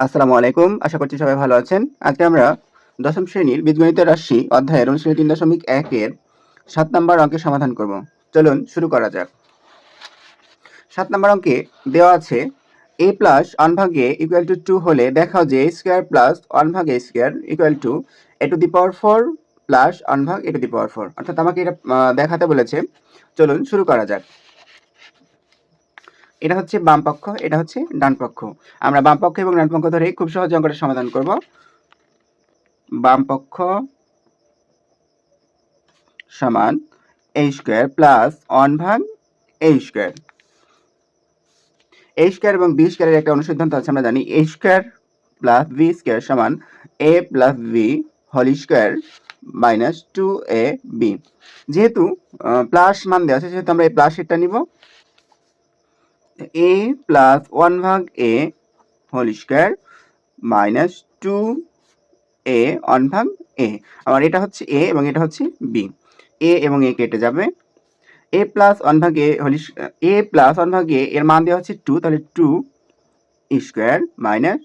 আসসালামু আলাইকুম। আশা করছি সবাই ভালো আছেন। আজকে আমরা দশম শ্রেণির বীজগণিত রাশি অধ্যায়ের অনুশ্রেণী তিন দশমিক একের সাত নম্বর অঙ্কের সমাধান করব। চলুন শুরু করা যাক। সাত নম্বর অঙ্কে দেওয়া আছে, এ প্লাস ওয়ান ভাগে ইকুয়াল টু টু হলে দেখাও যে স্কোয়ার প্লাস ওয়ান ভাগ A square equal to A to the power four plus one ভাগ এ টু দি পাওয়ার ফোর। অর্থাৎ আমাকে এটা দেখাতে বলেছে। চলুন শুরু করা যাক। এটা হচ্ছে বাম পক্ষ, এটা হচ্ছে ডান পক্ষ। আমরা বাম পক্ষ এবং ডান পক্ষ ধরে খুব সহজে অঙ্কটা সমাধান করব। বাম পক্ষ সমান এ স্কোয়ার প্লাস ওয়ান ভাগ এ স্কোয়ার এ স্কোয়ার এবং বি স্কোয়ারের একটা অনুসিদ্ধান্ত আছে, আমরা জানি A square plus B square সমান A plus B whole square minus two A B যেহেতু প্লাস মান দেওয়া আছে, সেহেতু আমরা এই প্লাস এটা নিব। এ প্লাস ওয়ান ভাগ A whole square minus two A one ভাগ এ আবার এটা হচ্ছে এ এবং এটা হচ্ছে বি এ এবং এ কেটে যাবে। এ প্লাস ওয়ান ভাগ A whole A plus one ভাগ এ এর মান দেওয়া হচ্ছে টু তাহলে two square minus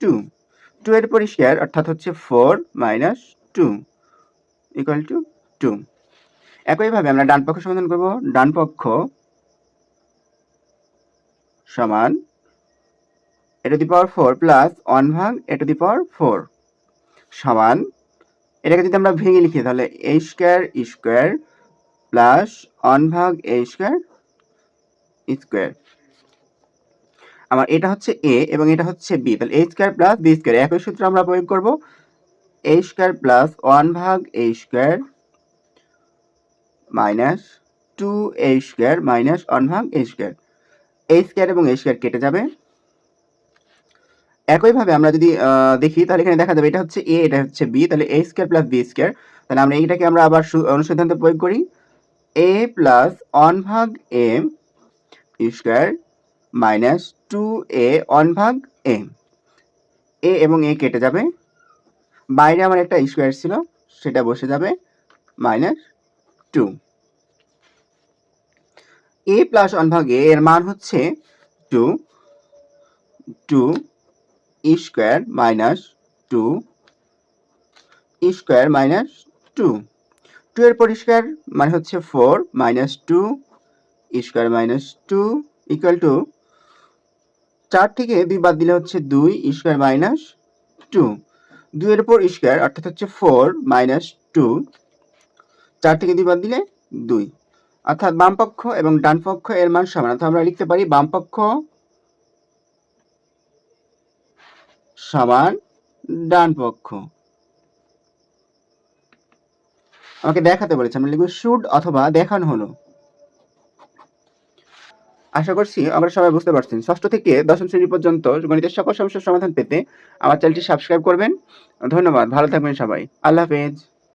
two two এর পর স্কোয়ার অর্থাৎ হচ্ছে four minus two equal to two একইভাবে আমরা ডান পক্ষ সমাধান করব। ডান পক্ষ সমান A to the power four plus one ভাগ এ টু দি পাওয়ার ফোর সমান। এটাকে যদি আমরা ভেঙে লিখি, তাহলে A square square plus one ভাগ এ স্কোয়ার স্কোয়ার আমার এটা হচ্ছে এ এবং এটা হচ্ছে বি তাহলে A square plus B square একই সূত্র আমরা প্রয়োগ করব। এ স্কোয়ার প্লাস ওয়ান ভাগ A square minus two A square minus one ভাগ এ স্কোয়ার এ স্কোয়ার এবং এ স্কোয়ার কেটে যাবে। একইভাবে আমরা যদি দেখি, তাহলে এখানে দেখা যাবে এটা হচ্ছে এ এটা হচ্ছে বি তাহলে A square plus B square তাহলে আমরা এইটাকে আমরা আবার অনুসিদ্ধান্ত প্রয়োগ করি। এ প্লাস ওয়ান ভাগ A square minus two A one ভাগ এ এ এবং এ কেটে যাবে। বাইরে আমার একটা স্কোয়ার ছিল, সেটা বসে যাবে minus two A plus one ভাগ এ এর মান হচ্ছে two two square minus two square minus two two এর পরিষ্কার মানে হচ্ছে four minus two square minus two equal to চার থেকে দুই বাদ দিলে হচ্ছে দুই স্কোয়ার মাইনাস টু দুইয়ের উপর স্কোয়ার অর্থাৎ হচ্ছে ফোর মাইনাস টু চার থেকে দুই বাদ দিলে দুই। অর্থাৎ বাম পক্ষ এবং ডান পক্ষ এর মান সমান। অর্থাৎ আমরা লিখতে পারি বাম পক্ষ সমান ডান পক্ষ আমাকে দেখাতে বলেছে, আমরা লিখব শুড অথবা দেখানো হলো। আশা করছি আমরা সবাই বুঝতে পারছেন। ষষ্ঠ থেকে দশম শ্রেণি পর্যন্ত গণিতের সকল সমস্যার সমাধান পেতে আমার চ্যানেলটি সাবস্ক্রাইব করবেন। ধন্যবাদ, ভালো থাকবেন সবাই। আল্লাহ হাফেজ।